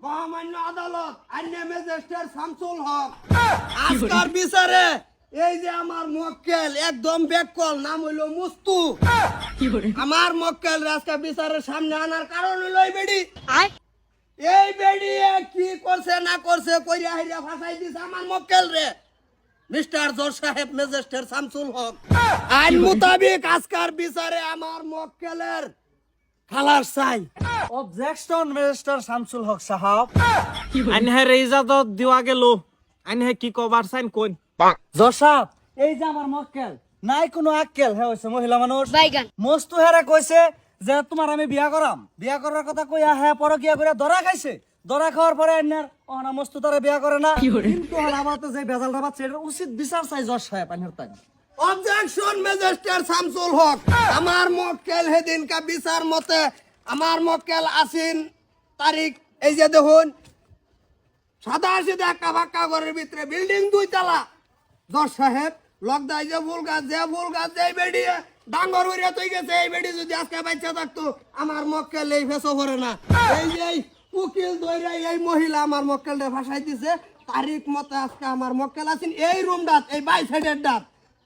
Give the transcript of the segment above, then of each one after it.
মহামান্য আদালত আইন ম্যাজিস্ট্রেট শামসুল হক। আজকার বিচারে এই যে আমার মক্কেল একদম বেকল নাম হইল মুস্তু আমার মক্কেল রাস্তা বিচারের সামনে আনার কারণ হইল এই বেডি। এই বেডি কি করছে না করছে কইরা হাইরা ফাঁসাই দিছে আমার মক্কেল রে। মিস্টার জোর সাহেব ম্যাজিস্ট্রেট শামসুল হক। আইন মোতাবেক আজকার বিচারে আমার মক্কেলের খালাস চাই। অবজেকশন রেজিস্টার শামসুল হক সাহাব আনহে ইজাজত দিওয়া গেল। আনহে কি কবার চাইন কোন জসাব এই যে আমার মক্কেল নাই কোনো আক্কেল হে হইছে মহিলা মানুষ। মস্তু হেরে কইছে যে তোমার আমি বিয়া করাম। বিয়া করার কথা কইয়া হ্যাঁ পরকিয়া করে ধরা খাইছে। ধরা খাওয়ার পরে এনার অনা মস্তু তারা বিয়া করে না। কিন্তু হল আমার তো যে বেজালটা পাচ্ছে এটা উচিত বিচার চাই জজ সাহেব আইনের তাই। অবজেকশন ম্যাজিস্ট্রেট শামসুল হক আমার মক্কেল হেদিন কা বিচার মতে আমার মক্কেল আসিন তারিখ এই যে দেখুন সাদা সিধা একটা ফাঁকা ঘরের ভিতরে বিল্ডিং দুই তালা। দশ সাহেব লকদাই যে ফুল গাছ, যে ফুল গাছ, যে বেডি, ডাঙ্গর হইয়া তুই গেছে, এই বেডি যদি আজকে বাচ্চা থাকতো, আমার মক্কেল এই ফেসো করে না। এই এই উকিল দইরা এই মহিলা আমার মক্কেলটা ভাসাই দিছে, তারিখ মতে আজকে আমার মক্কেল আছেন, এই রুমটাত এই বাই সাইডের ডাত।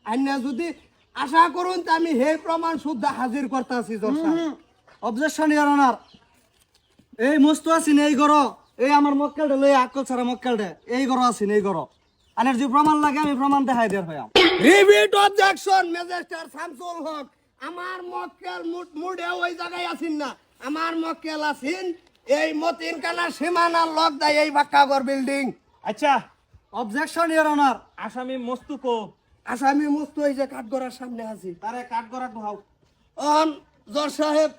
আইনা যদি আশা করুন তা আমি হে প্রমাণ শুদ্ধ হাজির করতে আছি অবজেকশন ইয়ার অনার। এই মস্ত আছিন এই গর এই আমার মক্কেলটা লই আকল ছাড়া মক্কেলটা। এই গর আছিন এই গর আনের যে প্রমাণ লাগে আমি প্রমাণ দেখাই দেয়ার হইয়া repeat objection magistrate Shamsul Haq আমার মক্কেল মুড- মুডে ওই জায়গায় আছেন না। আমার মক্কেল আছেন এই মতিন কানা সীমানার লক দেয় এই বাক্কাগর বিল্ডিং। আচ্ছা অবজেকশন ইয়ার অনার আসামি মস্তু কো আসামি মুক্ত এই যে কাঠগড়ার সামনে আছি। তারে কাঠগড়া দোহাও অন জর সাহেব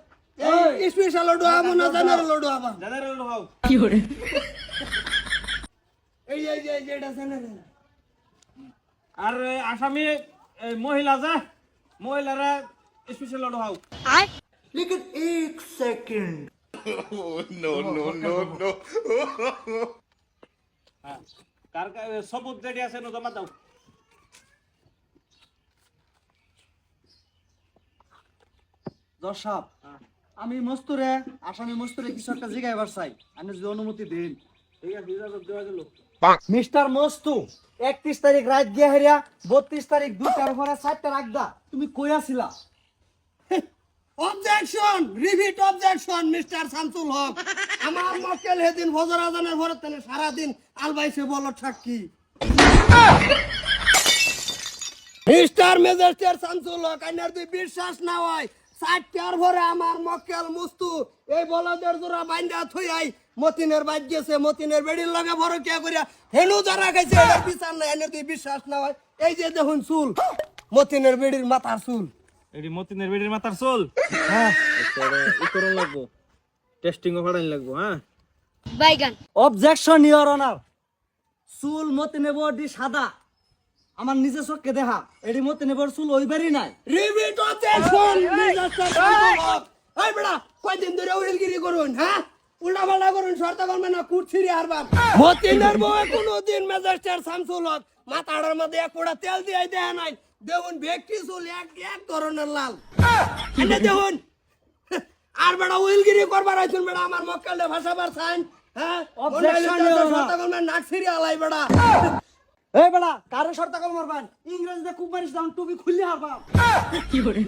স্পেশাল ডোয়া মনে জেনারেল ডোয়া বা জেনারেল ডোহাও কি হরে? এই এই এই এটা জেনারেল। আর আসামি মহিলা যা মহিলারা স্পেশাল ডোহাও আয়। লেকিন এক second no no no no কার সবুত যেটি আছে নো জমা দাও দর্শক আমি মস্তুরে আসামি মস্তুরে কিছু একটা জিগাইবার চাই। আপনি যদি অনুমতি দিন। ঠিক আছে ইজাজত দেওয়া গেল মিস্টার মস্তু একত্রিশ তারিখ রাত গিয়া হেরিয়া বত্রিশ তারিখ দুটার পরে চারটা রাখদা তুমি কই আছিলা? Objection repeat objection mister Shamsul Haq. আমার মক্কেল হেদিন ফজর আজানের ভরে তাহলে সারাদিন আলবাইছে বলো সাক্ষী। মিস্টার ম্যাজিস্ট্রেট শামসুল হক আইনার তুই বিশ্বাস না হয়। চারটার ভরে আমার মক্কেল মুস্তু এই বলদের জোড়া বাইন্দা থই আই মতিনের বাইক গেছে মতিনের বেড়ির লগে ভরে কে করিয়া হেনু যারা খাইছে এটার বিচার নাই আইনার তুই বিশ্বাস না হয়। এই যে দেখুন চুল মতিনের বেড়ির মাথার চুল। এটি মতিনের বেডির মাথার চল? হ্যাঁ। ই করন লাগবো। টেস্টিং ফাড়াইন লাগবো হ্যাঁ? বাইগান। অবজেকশন ইওর অনার চুল মতে নেব ডি সাদা। আমার নিজে চোখকে দেখা এটি মতে নেবর চুল ওইবারই নাই। অবজেকশন এই বেড়া কয়দিন ধরে উইলগিরি করুন হ্যাঁ? উল্টা পাল্টা করুন করবেন না মতিনের বউ শামসুল হক মাথাটার মধ্যে এক পোড়া তেল দিয়ে দেয় নাই। দেখুন ব্যক্তি চুল এক এক ধরনের লাল। এনে দেখুন আর বেড়া উইলগিরি করবার আইছুন বেড়া আমার মক্কেলটা ভাষাবার সাইন হ্যাঁ. শর্তা নাক আলাই বেড়া এই বেড়া কারে শর্তা কল মারবান। ইংরেজিতে খুব মারিস দাম টুপি খুললি হারবাম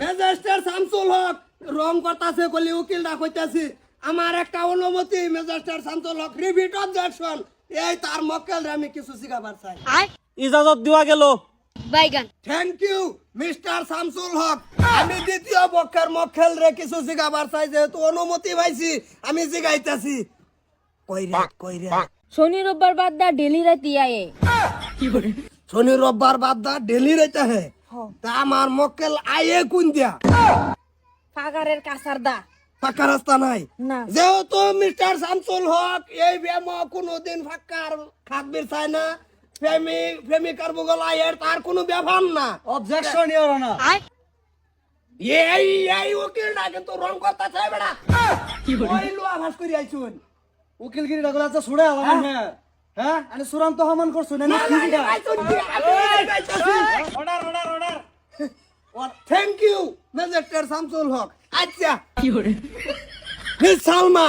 ম্যাজিস্ট্রেট শামসুল হক রং করতাছে কলি উকিল দা কইতাছি আমার একটা অনুমতি magistrate Shamsul Haq repeat objection এই তার মক্কেল আমি কিছু শিখাবার চাই। ইজাজত দেওয়া গেল। বাইগান। Thank you mister Shamsul Haq. আমি দ্বিতীয় পক্ষের মক্কেল রে কিছু শিখাবার চাই যেহেতু অনুমতি পাইছি আমি শিখাইতাছি। কই রে কই শনি রোববার বাদ দা ডেলি রাতি আয়ে। শনি রোববার বাদ দা ডেলি রেতে হে। তা আমার মক্কেল আয়ে কোন দিয়া? পাগারের কাসার দা। ফাঁকা রাস্তা নাই যেহেতু মিস্টার শামসুল হক এই ব্যায়াম কোনোদিন ফাঁকার খাকবির চায় না। প্রেমিক প্রেমিকার বগল আয়ের তার কোনো ব্যাপার না। অবজেকশন ইওর আয়। এই এই উকিলটা কিন্তু রং করতে চাই বেড়া ওই লো আভাস করি আইছুন উকিলগিরি ডাকলে আছে ছুড়ে আলাম হ্যাঁ। হ্যাঁ? আমি চূড়ান্ত হমান করছ না আইছুন order order order thank you magistrate Shamsul Haq. আচ্ছা। মিস সালমা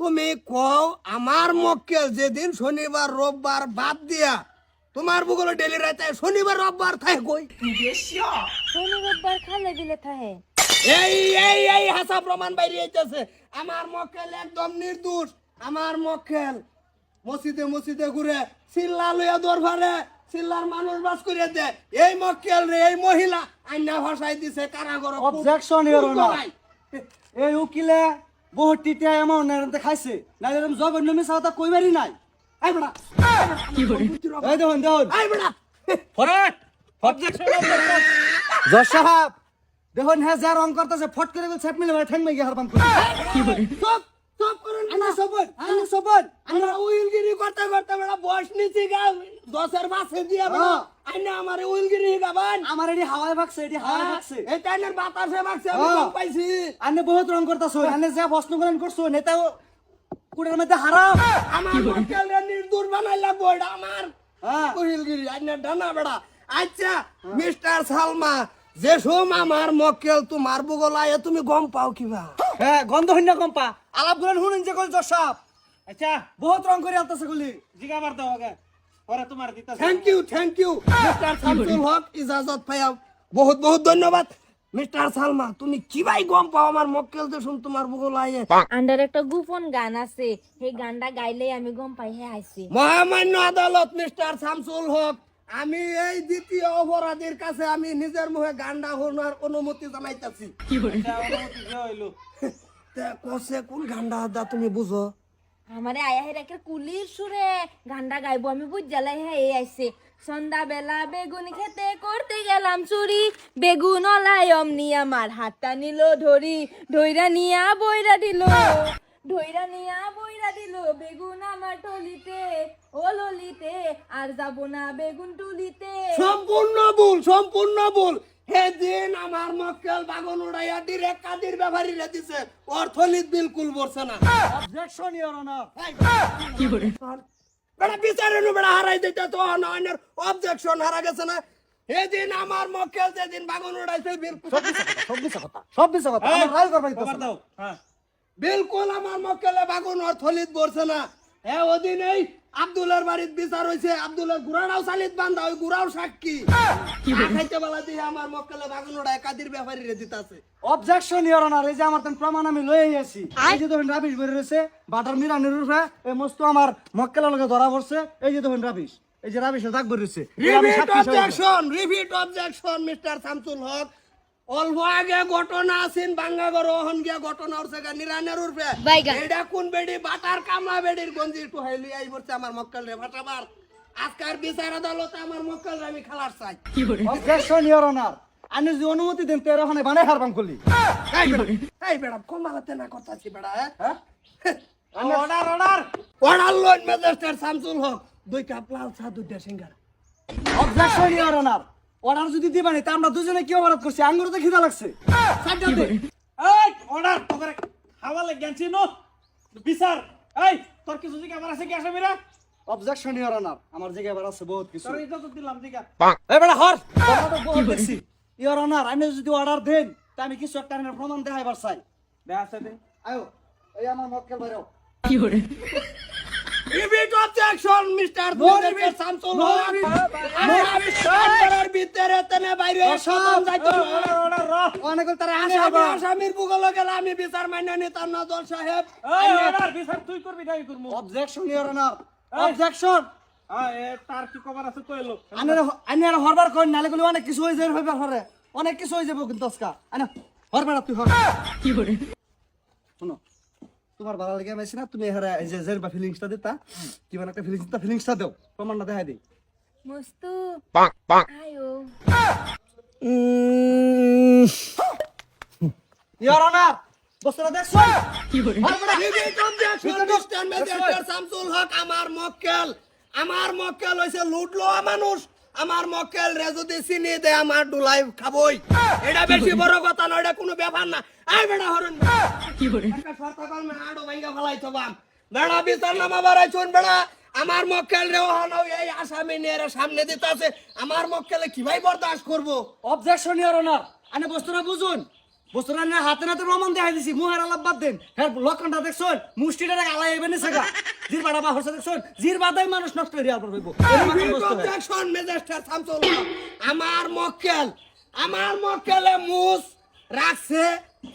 তুমি কও আমার মক্কেল যেদিন শনিবার রোববার বাদ দিয়া তোমার বুগলে ডেলি রাতে শনিবার রোববার থাকে কই? শনি রোববার খালে দিলে থাহে। এই এই এই হাসা প্রমাণ বাইরে আইতেছে। আমার মক্কেল একদম নির্দোষ। আমার মক্কেল মসজিদে মসজিদে ঘুরে চিল্লা লইয়া দৌড় ফারে চিল্লার মানুষ বাস করে দে এই মক্কেল রে এই মহিলা আইনা ভাষাই দিছে কারাগর। Your Honor. এই উকিলে বহুত টিটিয়া এমাউন্ট নেরতে খাইছে না এরকম জঘন্য মিশা কথা কইবারই নাই। এই বেড়া এই দেখুন দেখুন। এই বেড়া ফরাট! অবজেকশন অবজেকশন জজ সাহেব দেখুন হ্যাঁ যা রং করতেছে ফট করে বলে ছেপ মিলে ভাই ঠ্যাং মেগে হারবাম করে। চুপ চুপ! আমরা উইলগিরি হ্যাঁ। আমার উইলগিরি গাবান। আমার এটি হাওয়ায় ভাগছে এটি হাওয়ায় ভাগছে। এই টাইনের বাতাসে বাগছে আমি। পাইছি। আনে বহুত রং করতেছো আনে যা প্রশ্ন করেন করছ নেতা কুড়ের মধ্যে হারাম আমার মক্কেল রে নির্দোষ বানাই লাগবো এটা আমার। উইলগিরি আইনা ডানা বেড়া। আচ্ছা মিস্টার সালমা যে সোম আমার মক্কেল তোমার বুগলায় তুমি গম পাও কিবা? হ্যাঁ গন্ধ হইনা কম্পা আলাপগুলো শুনেন যে কল জজ সাহেব আচ্ছা। বহুত রং করে আলতাছে গুলি। জিগা মার দাও আগে পরে তোমার দিতাছে। Thank you thank you mister Shamsul Haq ইজাজত পাইয়া বহুত বহুত ধন্যবাদ। মিস্টার সালমা তুমি কি ভাই গম পাও আমার মক্কেল যে শুন তোমার বুগলায় আন্ডার একটা গোপন গান আছে। সেই গানটা গাইলেই আমি গম পাই হে আইছি মহামান্য আদালত মিস্টার শামসুল হক আমি এই দ্বিতীয় অপরাধীর কাছে আমি নিজের মুখে গান্ডা হওয়ার অনুমতি জানাইতেছি। এটা অনুমতি দেওয়া হইল। কসে কোন গান্ডা দা তুমি বুঝো? আমারে আয়া হে একটা কুলির সুরে গানটা গাইবো আমি বুঝ জ্বালাই হ্যাঁ এই আইছে। সন্ধ্যা বেলা বেগুন খেতে করতে গেলাম চুরি। বেগুন অলাই অমনি আমার হাতটা নিল ধরি। ধইরা নিয়া বইরা দিল। ধইরা নিয়া বইরা দিল বেগুন আমার টলিতে। ও ললিতে আর যাব না বেগুন টুলিতে। সম্পূর্ণ ভুল সম্পূর্ণ ভুল। সেদিন আমার মক্কেল বাগন উড়াইয়া ডিরেক্ট কাদির ব্যাপারী রে দিছে। অর্থনীতি বিলকুল বলছে না। অবজেকশন ইওর অনার বেটা বিচারে নু বেটা হারাই দিতে তো অন্যের অবজেকশন হারা গেছে না। সেদিন আমার মক্কেল যেদিন বাগন উড়াইছে বিলকুল সব মিছা কথা সব মিছা কথা আমার রায় করবাই খবর দাও। হ্যাঁ। বিলকুল আমার মক্কেলে বাগুন অর্থলিত বলছে না। হ্যাঁ ওদিন এই আব্দুলের বাড়ির বিচার হয়েছে আব্দুলের গুড়াটাও সালিত বান্ধা ওই গুড়াও সাক্ষী। খাইতে বেলা দিয়ে আমার মক্কেলে বাগুন ওড়ায় কাদির ব্যাপারী রে দিতাছে। অবজেকশন ইওর অনার এই যে আমার তেন প্রমাণ আমি লই আইছি এই যে দেখুন রাবিশ বের রয়েছে বাটার মিরানির রূপে এই মস্ত আমার মক্কেলের লগে ধরা পড়ছে এই যে দেখুন রাবিশ এই যে রাবিশের দাগ বের রয়েছে repeat objection repeat objection mister Shamsul Haq অল্প আগে ঘটনা আছেন বাঙ্গাগর ওহন গিয়া ঘটনা উঠছে গা নিরানের বাইগান। এটা কোন বেডি? বাটার কামলা বেডির গঞ্জি একটু হাইলি আই পড়ছে আমার মক্কেল রে ফাটাবার আজকার বিচার আদালতে আমার মক্কেল রে আমি খালার চাই। অবজেকশন ইওর অনার আমি যদি অনুমতি দেন তেরো খানে বানাই হারবাম করলি এই বেড়া এই বেড়া কমালাতে না কথাছি বেড়া হ্যাঁ? Order order. অর্ডার লোন ম্যাজিস্ট্রেট শামসুল হক। দুই কাপ লাল চা দুইটা সিঙ্গারা। অবজেকশন ইওর অনার অর্ডার যদি দিবানি তা আমরা দুজনে কি অপরাধ করছি? আঙ্গুর তো খিদা লাগছে। সাইডটা দে। এই অর্ডার তোকে খাওয়া লেগেছি নো বিচার। এই তোর কিছু জিগা আমার আছে কি আসামিরা অবজেকশন ইওর অনার আমার এবার আছে বহুত কিছু। তোর ইজ্জত দিলাম জিগা এই বেটা হর। তোমরা তো বহুত দেখছি। ইওর অনার আমি যদি অর্ডার দেন তা আমি কিছু একটা প্রমাণ দেখাইবার চাই। দেয়া আছে দে। আয়ো এই আমার মক্কেল বাইরেও। Repeat objection mister No Shamsul Haq আমি আবিষ্কার ভিতরে তেনে বাইরে সদম যাইতো অনেক তারা আসামি আসামির বুগলে গেলে আমি বিচার মাইনা নিতাম না দল সাহেব এই বিচার তুই করবি না আমি অবজেকশন ইওর অনার অবজেকশন হ্যাঁ এ তার কি খবর আছে কইলো আনের আনের হরবার কই নালে গুলো অনেক কিছু হয়ে হইবার হরে অনেক কিছু হয়ে যাবে কিন্তু আজকা আনে হরবার তুই হর কি করে শোনো তোমার ভালো লাগে আমি না তুমি হারা এই যে জের বা ফিলিংসটা দিতা কি মানে একটা ফিলিংস তা ফিলিংসটা দাও প্রমাণটা দেখাই দেই। মস্তু। পাক পাক। আয়ো। Your honour repeat objection mister magistrate Shamsul Haq আমার মক্কেল আমার মক্কেল হইছে লুটলো মানুষ। আমার মক্কেল রে যদি চিনি দে আমার ডুলাই খাবই। এটা বেশি বড় কথা না এটা কোনো ব্যাপার না। এই বেটা হরন। কি করে একটা শর্ত আড়ো ভাঙ্গা ফলাই তো বাম বেড়া বিচার নামা বাড়াই চুন বেড়া। আমার মক্কেল রে ওহানো এই আসামি নিয়ে সামনে দিতাছে আমার মক্কেলে কি ভাই বরদাস্ত করব? অবজেকশন অনার আনে বস্তুটা বুঝুন। বস্তুটা না হাতে নাতে প্রমাণ দেখাই দিছি। মুহের আলাপ বাদ দেন। হ্যাঁ লক্ষণটা দেখছুন? মুষ্টিটা আলাই এবে নিছে জির বাড়া বা হচ্ছে দেখছুন? জির বাদাই মানুষ নষ্ট হয়ে পর হইব। অবজেকশন আমার মক্কেল আমার মক্কেলে মুস রাখছে।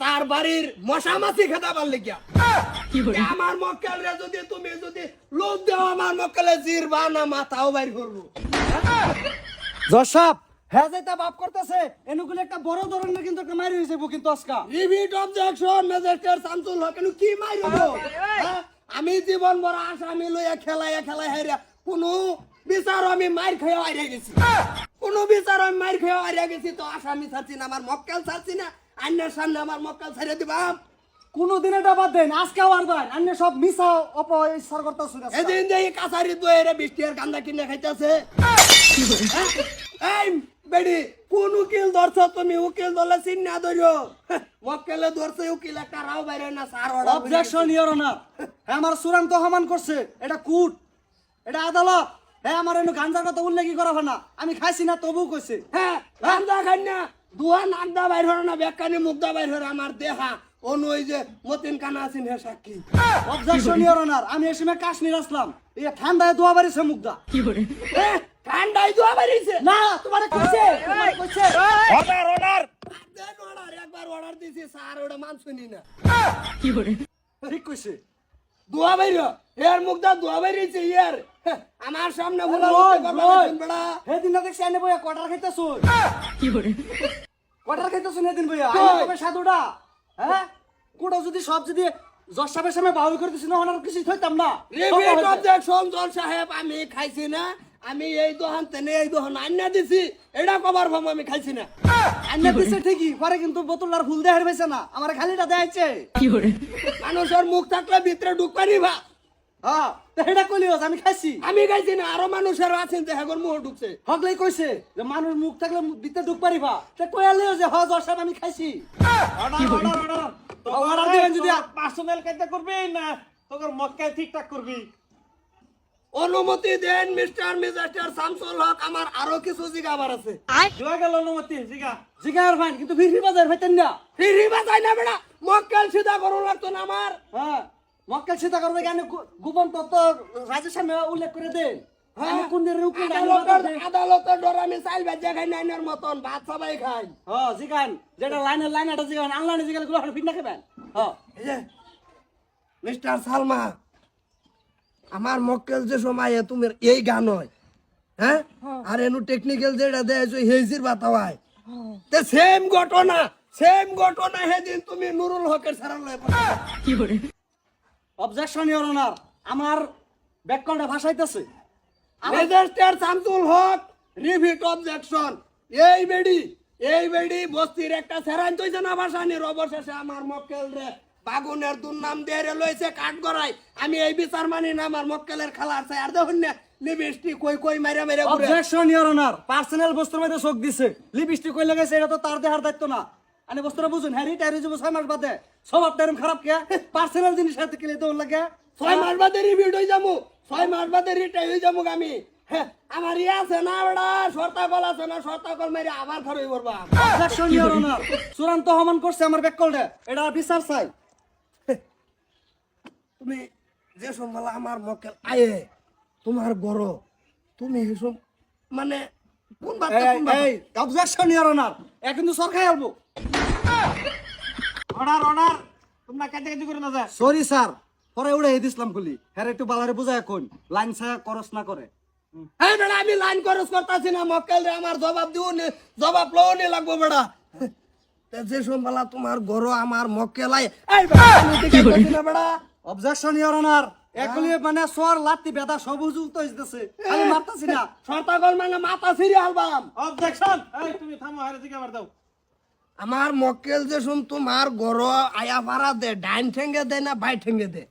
তার বাড়ির মশা মাছি খেতাবার লিগিয়া আমার মক্কেল রে যদি তুমি যদি লোভ দেও আমার মক্কেলে জির বানা মাথাও বাইর করব। জসাব হ্যাঁ যেটা বাপ করতেছে এনুগুলো একটা বড় ধরনের কিন্তু একটা মারি হয়েছে রিভিট অবজেকশন শামসুল হক এনু কি মারিব হ্যাঁ? আমি জীবন বড় আসামি লইয়া খেলাইয়া খেলাই হাইরা কোনো বিচার আমি মার খেয়ে হারিয়ে গেছি। কোনো বিচার আমি মার খেয়ে হারিয়ে গেছি তো আসামি ছাড়ছি না আমার মক্কেল ছাড়ছি না। আন্যের সামনে আমার মক্কেল ছেড়ে দিবাম কোনদিন এটা বাদ দেন আজকেও আর দেন। অন্য সব মিশা অপসার করতেছে এদিন যে কাছারি দইরে বৃষ্টির কান্দা কিনে খাইতেছে। এই বেডি কোন উকিল ধরছ তুমি? উকিল ধরলে চিন্না ধরো মক্কেলে ধরছে উকিল একটা রাও বাইরে না সার অবজেকশন ইওর অনার হ্যাঁ আমার চূড়ান্ত সমান করছে। এটা কুট এটা আদালত। হ্যাঁ আমার এনে গাঞ্জার কথা উল্লেখই করা হয় না। আমি খাইছি না তবু কইছে। হ্যাঁ রান্দা খাই না। দুয়া নাক দা বাইর হরে না বেকানি মুগ্ধা বাইর হরে আমার দেহা। অনু ওই যে মতিন কানা আছেন হে সাক্ষী। অবজেকশন ইওর অনার আমি এই সময় কাশ্মীর আসলাম। এই ঠান্ডায় দোয়া বাড়িছে মুগ্ধা এ, ঠান্ডায় দুয়া বাইরিছে না তোমারে কইছে তোমারে কইছে। অর্ডার অর্ডার দেন অর্ডার একবার অর্ডার দিছি স্যার ওটা মান শুনি না। ঠিক কইছে। দুয়া বাইর এর মুগ্ধা দুয়া বাইরেছে ইয়ার হ্যাঁ, আমার সামনে বলা বেড়া সেদিন না দেখছি আনে বইয়া কটার খাইতেছো কটার খাইতেছো সেদিন বইয়া। কই? আইনে তবে সাধুটা হ্যাঁ? কোটা যদি সব যদি জজ সাহেবের সামনে বাউল করে দিছি না ওনার কিছু থইতাম না। রিপিট অবজেকশন সাহেব আমি খাইছি না। আমি এই দোহান তেনে এই দোহান আন্না দিছি এটা কবার ভাব আমি খাইছি না আইনে দিছে ঠিকই পরে কিন্তু বোতলার ফুল দেখার পাইছে না আমার খালিটা দেখাইছে মানুষের মুখ থাকলে ভিতরে ঢুক পারিবা হ্যাঁ তো এটা কইলিও আমি খাইছি আমি খাইছি না আরও মানুষের আছেন যে হেগর মুখ ঢুকছে হকলাই কইছে যে মানুষ মুখ থাকলে ভিতরে ঢুক পারিবা তে কইয়ালিও যে হ জজ আমি খাইছি অর্ডার অর্ডার অর্ডার যদি পার্সোনাল কাজটা করবি না তোর মক্কায় ঠিকঠাক করবি অনুমতি দেন মিস্টার মেজাস্টার শামসুল হক আমার আরও কিছু জিগাবার আছে। জুয়া গেল অনুমতি জিগা। জিগার ফাইন কিন্তু ফিরি বাজার হইতেন না। ফিরি বাজাই না বেড়া মক্কেল সিধা করুন লাগতো না আমার হ্যাঁ মক্কেল সীতা করবে কেন গোপন তত্ত্ব রাজের সামনে উল্লেখ করে দেন। আদালতের আদালতের ডর আমি চাইল বাজা খাই নাইনের মতন ভাত সবাই খাই। হ্যাঁ জিগান যেটা লাইনের লাইন এটা জিগান আনলাইনে জিগানগুলো ফিট না খাবেন। হ্যাঁ মিস্টার সালমা আমার মক্কেল যে সময় তুমি এই গান হয় হ্যাঁ? আর এনু টেকনিক্যাল যেটা দেয় হেজির বাতা হয়। তে সেম ঘটনা সেম ঘটনা সেদিন তুমি নুরুল হকের সারাল অবজেকশন ইওর অনার আমার ব্যাকগ্রাউন্ডে ভাষাইতেছে register Shamsul Haq repeat objection এই বেডি এই বেডি বস্তির একটা সেরান তৈছে না ভাষানির অবশেষে আমার মক্কেল রে বাগুনের দুর্নাম দিয়ে রে লইছে কাঠ গড়াই আমি এই বিচার মানি না আমার মক্কেলের খালার চাই আর দেখুন না লিপস্টিক কই কই মাইরা মাইরা ঘুরে। অবজেকশন ইওর অনার পার্সোনাল বস্তুর মধ্যে চোখ দিছে। লিপস্টিক কই লাগাইছে এটা তো তার দেহার দায়িত্ব না। আনি বস্তুটা বুঝুন হ্যাঁ রিটায়ার হয়ে যাব ছয় মাস বাদে। সব আপনার খারাপ কে? পার্সোনাল জিনিস হাতে দৌড় লাগে। ছয় মাস বাদে রিভিউড হয়ে যাব। ছয় মাস বাদে রিটাই হয়ে যাব আমি। হ্যাঁ, আমার ইয়ে আছে না বেড়া সর্তা কল আছে না সর্তা কল মেরে আবার খরচ করবা অবজেকশন ইওর অনার চূড়ান্ত হমান করছে আমার ব্যাককলটা এটা বিচার চাই। তুমি যে সম্ভালা আমার মক্কেল আয়ে তোমার গড় তুমি এসব মানে কোন বার্তা কোন অবজেকশন ইওর অনার এ কিন্তু সরকার আলবো। অর্ডার অর্ডার তোমরা কাজে কাজে করে না যা। সরি স্যার পরে উড়ে দিছিলাম খুলি। হ্যাঁ একটু বালারে লাইন ছায়া করস না করে। এই বেড়া আমি লাইন খরচ করতেছি না মক্কেল রে আমার জবাব দিও নি জবাব লও নি লাগবো বেড়া। তে যে সম্ভালা তোমার গড় আমার মক্কেল আয়ে। এই বেড়া বেড়া। অবজেকশন ইওর অনার এগুলি মানে সোয়ার লাত্তি বেদা সবুজ উল্টো হইতেছে। খালি মারতাছি না। মানে মাথা ছিঁড়ে হালবাম অবজেকশন এই তুমি থামো হারে জিগা বার দাও। আমার মক্কেল যে শুন তোমার গড় আয়া ভাড়া দে ডাইন ঠেঙ্গে দে না বাই ঠেঙ্গে দে?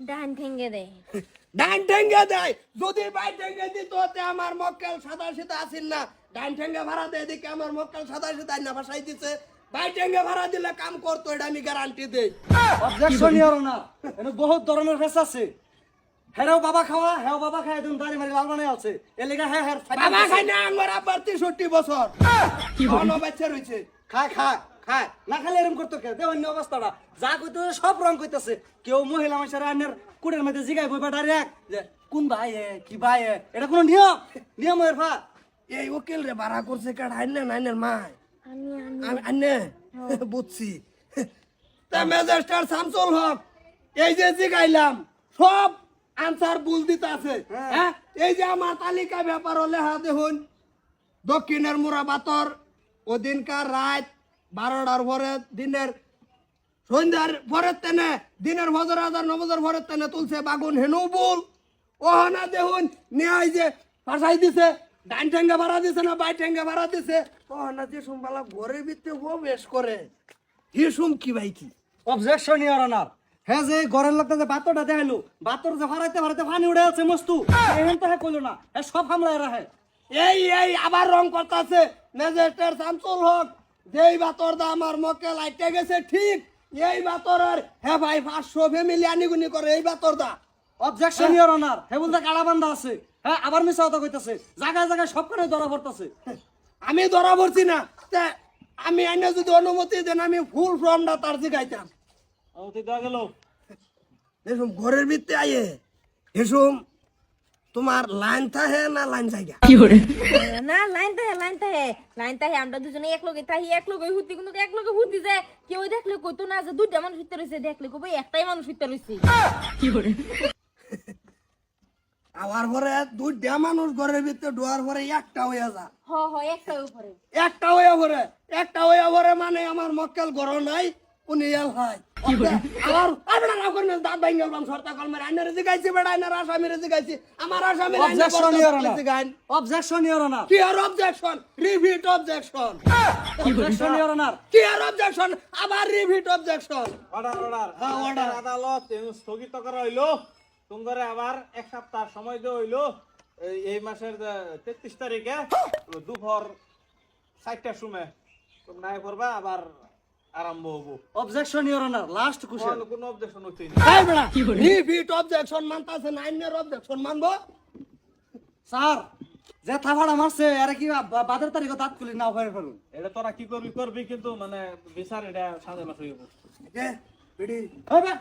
ডান ঠেঙ্গে দে। ডাইন ঠেঙ্গে দেয় যদি বাই ঠেঙ্গে দিত তে আমার মক্কেল সাদা সিধা আসিন না। ডাইন ঠেঙ্গে ভাড়া দেয় দেখে আমার মক্কেল সাদা সিধা না ভাষাই দিছে। বাই ঠেঙ্গে ভাড়া দিলে কাম করতো এটা আমি গ্যারান্টি দেই। অবজেকশন ইওর অনার এনে বহুত ধরনের ফেস আছে। হেরাও বাবা খাওয়া হেও বাবা খায় একদম দাঁড়ি মারি লাল বানাই আছে। এ লেগা হ্যাঁ হ্যাঁ বাবা খাই না আমার আবার তেষট্টি বছর। কোনো বাচ্চা রয়েছে। খায় খায় খায়। না খালি এরকম করতো কে? দে অন্য অবস্থাটা। যা কইতেছে সব রং কইতেছে। কেউ মহিলা মানুষের আইনের কুড়ের মধ্যে জিগাই বইবা ডাইরেক্ট যে কোন ভাই এ? কি ভাই এটা কোনো নিয়ম? নিয়ম এর ফা এই উকিল রে ভাড়া করছে কার আইনে আইনের মাই। আমি বুঝছি। শামসুল হক। এই যে জিগাইলাম সব আনসার ভুল দিতে আছে। হ্যাঁ। এই যে আমার তালিকা ব্যাপার লেহা দেখুন। দক্ষিণের মুরাবাতর ওদিনকার রাত বারোটার পরে দিনের সন্ধ্যার পরের তেনে দিনের ভজর হাজার নবজর পরের তেনে তুলছে বাগুন হেনু বল ও না দেখুন নিয়ে যে ফাঁসাই দিছে ডাইন ঠেঙ্গা ভাড়া দিছে না বাই ঠেঙ্গা ভাড়া দিছে। ও না যে সুমবালা ঘরের ভিতরে ও বেশ করে কি ভাই কি অবজেকশন ইয়ার অনার হ্যাঁ যে ঘরের লোকটা যে বাতরটা দেখাইলো বাতর যে ফারাইতে ফারাইতে পানি উড়ে আছে মস্তু। এখন তো হ্যাঁ কইলো না হ্যাঁ সব হামলায় এই এই আবার রং করতেছে। ম্যাজিস্ট্রেট শামসুল হক যেই বাতর দা আমার লাইটে গেছে ঠিক এই বাতরের হ্যাঁ ভাই পাঁচশো ফ্যামিলি আনিগুনি করে এই বাতর দা অবজেকশন ইয়ার অনার হে বলতে কাড়া বান্ধা আছে। হ্যাঁ আবার মিছা কথা কইতাছে। জায়গায় জায়গায় সব করে ধরা পড়তাছে। আমি ধরা পড়ছি না। তা আমি আইনে যদি অনুমতি দেন আমি ফুল ফর্মটা তার জিগাইতাম অনুমতি দেওয়া গেল। এসম ঘরের ভিতরে আইয়ে। এসম তোমার লাইন থাকে না লাইন জায়গা? না লাইন তাহে লাইন তাহে লাইন তাহে আমরা দুজনে এক লগে তাহি এক লগে হুতি কিন্তু এক লগে হুতি যে। কেউ দেখলে কইতো না যে দুইটা মানুষ ভিতরে রইছে দেখলে কইবো একটাই মানুষ ভিতরে রইছে আবার পরে দুইটা মানুষ ঘরের ভিতরে ডোয়ার পরে একটা হইয়া যা। হ হ একটাই উপরে একটা হইয়া পরে একটা হইয়া পরে মানে আমার মক্কেল ঘর নাই উনি এল হয় আবার আপনার না দাঁত ভাই গেলাম সরতা কলমের আইনের জিগাইছি বেড়া আইনের আসামির জিগাইছি আমার আসামির objection your honour objection your honour কি আর objection repeat objection objection your honour কি আর অবজেকশন আবার রিভিট অবজেকশন অর্ডার অর্ডার হ্যাঁ. আদালত স্থগিত করা হইল। তোমাদের আবার এক সপ্তাহ সময় দেওয়া হইল। এই- এই মাসের তেত্রিশ তারিখে দুপুর চারটার সময় তোমরা আয় করবা আবার আরম্ভ হব। Objection your honour last question কোনো- অবজেকশন হচ্ছে এই বেড়া রিভিট অবজেকশন মানতাছে না আইনের অবজেকশন মানবো? স্যার যে থাফাড়া মারছে আরে কি বাদের তারিখ দাঁত খুলি না হয়ে ফেলুন এটা তোরা কি করবি করবি কিন্তু মানে বিচার এটা সামনে মাস হইব। এ, বিড়ি। হবে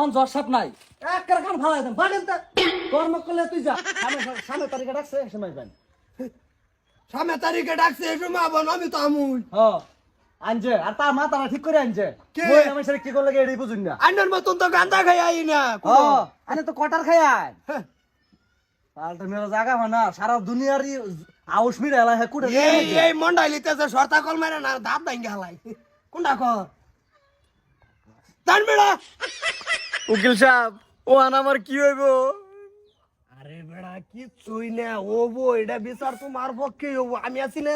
অন জ্বর সাপ নাই। এক কার কান ফালাই দেন বাড়েন তা কর্ম করলে তুই যা। সামনে সামনে তারিখে ডাকছে সময় পাই সামনে তারিখে ডাকছে সময় আবার আমি তো আমুই। হ আনছে আর তার মা তারা ঠিক করে আনছে কে? মই আমার সাথে কি করলে এড়ি বুঝুন না। আইনের মতন তো গান্দা খাই আই না হ আনে তো কটার খাই আয় পাল্টা মেলা জায়গা হয় না সারা দুনিয়ার আউস মিরে এলা হে কুড়ে এই এই মন্ডাই লিতেছে সরতা কল মেরে না দাঁত ভাঙ্গে হালাই। কোনটা কর জান বেড়া উকিল সাহেব ও আন আমার কি হইব? আরে বেড়া কিচ্ছুই না ও বো এটা বিচার তোমার পক্ষে হব আমি আছি না।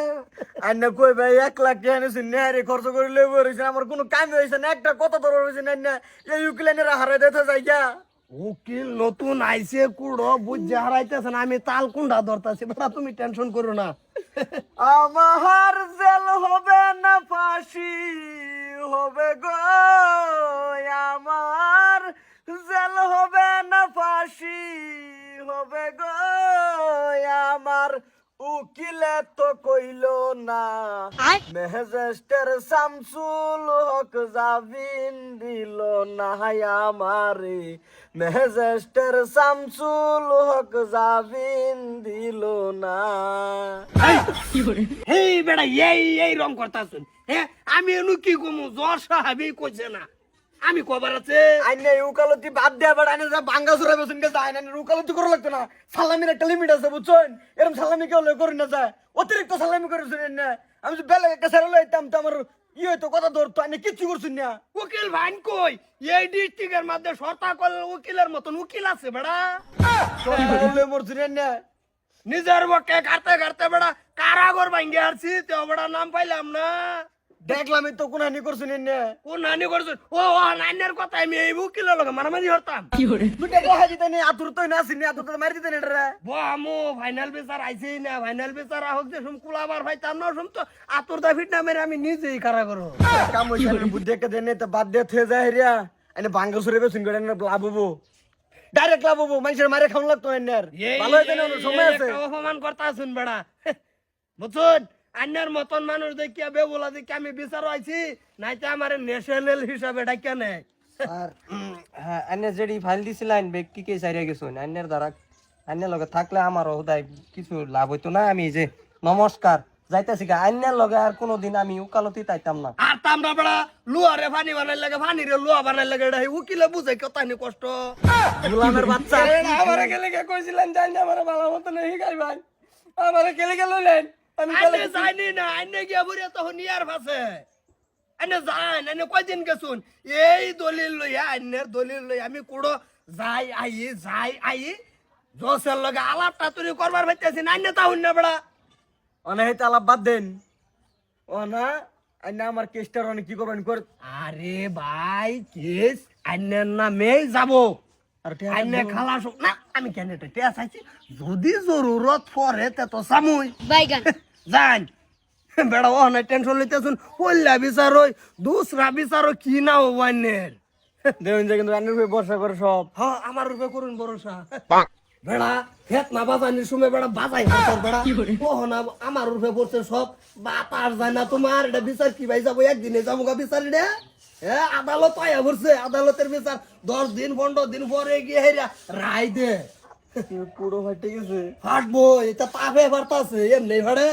আন্না কই ভাই এক লাখ টাকা এনেছি নেহারি খরচ করে লইব রয়েছে আমার কোনো কাম হয়েছে না একটা কথা ধরে রয়েছে না না এই উকিল এনে হারাই দিতে যাই গা। উকিল নতুন আইছে কুড়ো বুঝে হারাইতেছে না আমি তাল কুন্ডা ধরতাছি বেড়া তুমি টেনশন করো না। আমার জেল হবে না ফাঁসি। হবে গো আমার জেল হবে না ফাঁসি হবে গো আমার উকিলে তো কইল না। মেহেজেস্টের শামসুল হক জামিন দিল না আমারে। মেহেজেস্টের শামসুল হক জামিন দিল না। এই বেড়া এই এই রং করতাছুন। হ্যাঁ আমি এনু কি কমু? জ্বর সাহাবি কইছে না। আমি কবার আছে? আইনে উকালতি বাদ দেয়া বাট আইনে যা বাঙ্গা সুরা বেসুন গেছে আইনে উকালতি করা লাগতো না। সালামির একটা লিমিট আছে বুঝছেন? এরকম সালামি কেউ করি না যায়। অতিরিক্ত সালামি করে শুনেন না। আমি যদি বেলে একটা সেরা লইতাম তো আমার ই হইতো কথা ধরতো আইনে কিচ্ছু করছুন না। উকিল ভাইন কই? এই ডিস্ট্রিক্টের মধ্যে সরতা কল উকিলের মতন উকিল আছে বেড়া। মরছুন না। নিজের পক্ষে কাটতে কাটতে বেড়া কারাগর ভাঙ্গে আসছি তো বেড়া নাম পাইলাম না। দেখলামই তো কোন হানি করছুন না কোন নানি করছেন? ও ও নাইনের কথা আমি এই উকিলের লগে মারামারি হরতাম। দুটা বহা দিতে নেই আতুর তো না আসিনি আতুর তো মারি দিতে নেই রে। আমু ফাইনাল বিচার আইছি না ফাইনাল বিচার হোক যে সুম কুলাবার ভাইতাম না সুম তো আতুর দা ফিট না মেরে আমি নিজেই কারাগর কাম হইছে বুদ্ধি একটা দেনে তো বাদ দিয়ে থয়ে যায় রিয়া আইনে বাঙ্গা সুরে বেসুন করে না লাভ হব। ডাইরেক্ট লাভ হব মানুষের মারে খাওয়া লাগতো এনে ভালো হইতে না সময় আছে। অপমান করতা শুন বেড়া বুঝুন আন্যার মতন মানুষ দেখিয়া বেবুলা দেখি আমি বিচার আইছি নাইতে আমার ন্যাশনাল হিসাবে ডাকিয়া নেয় আর হ্যাঁ আইনের যেটি ফাইল দিছিলেন ব্যক্তি কে চাইরা গেছুন আইনের দ্বারা আইনের লগে থাকলে আমারও হুদায় কিছু লাভ হইতো না। আমি যে নমস্কার যাইতাছি গা আইনের লগে আর কোনোদিন আমি উকালতি তাইতাম না। আর তামরা বড়া লুয়ারে পানি বানাই লাগে পানি রে লুয়া বানাই লাগে এটা উকিলে বুঝে কত নি কষ্ট। গোলামের বাচ্চা। আমার কেলে কে কইছিলেন জানি না আমার ভালো মতো নেই গাই ভাই। আমার লইলেন? আমি আইনে যাইনি না আইনে গিয়া বুড়িয়া তখন নিয়ার ভাসে আইনে যান আইনে কয়দিন গেছুন? এই দলিল লইয়া আইনের দলিল লই আমি কুড়ো যাই আই যাই আই জোসের লগে আলাপটা তুই করবার ভাইতেছি না আইনে তাহুন না বড়া। অনেক আলাপ বাদ দেন। ও না আইনা আমার কেসটার অনেক কি করবেন কর আরে ভাই কেস আইনের নামে যাব। আইনে খালাস না আমি কেন এটা টেয়া চাইছি। যদি জরুরত পড়ে তে তো সামুই জান। বেড়া ও না টেনশন লইতেছুন পল্লা বিচার ওই দুসরা বিচার কি না ও ওয়ানের দেখুন যে কিন্তু আইনের উপরে ভরসা করে সব। হ্যাঁ আমার রূপে করুন ভরসা বেড়া খেত না বাজানির সময় বেড়া বাজাই হাতর বেড়া। ও না আমার রূপে পড়ছে সব। বাতার যায় না তোমার এটা বিচার কি ভাই যাব? একদিনে যাব গা বিচার এটা এ আদালত আয়া পড়ছে। আদালতের বিচার দশ দিন পনেরো দিন পরে গিয়ে হেরা রায় দে। পুরো ফাটে গেছে। ফাটবো এটা তাপে আছে এমনি ভাড়ে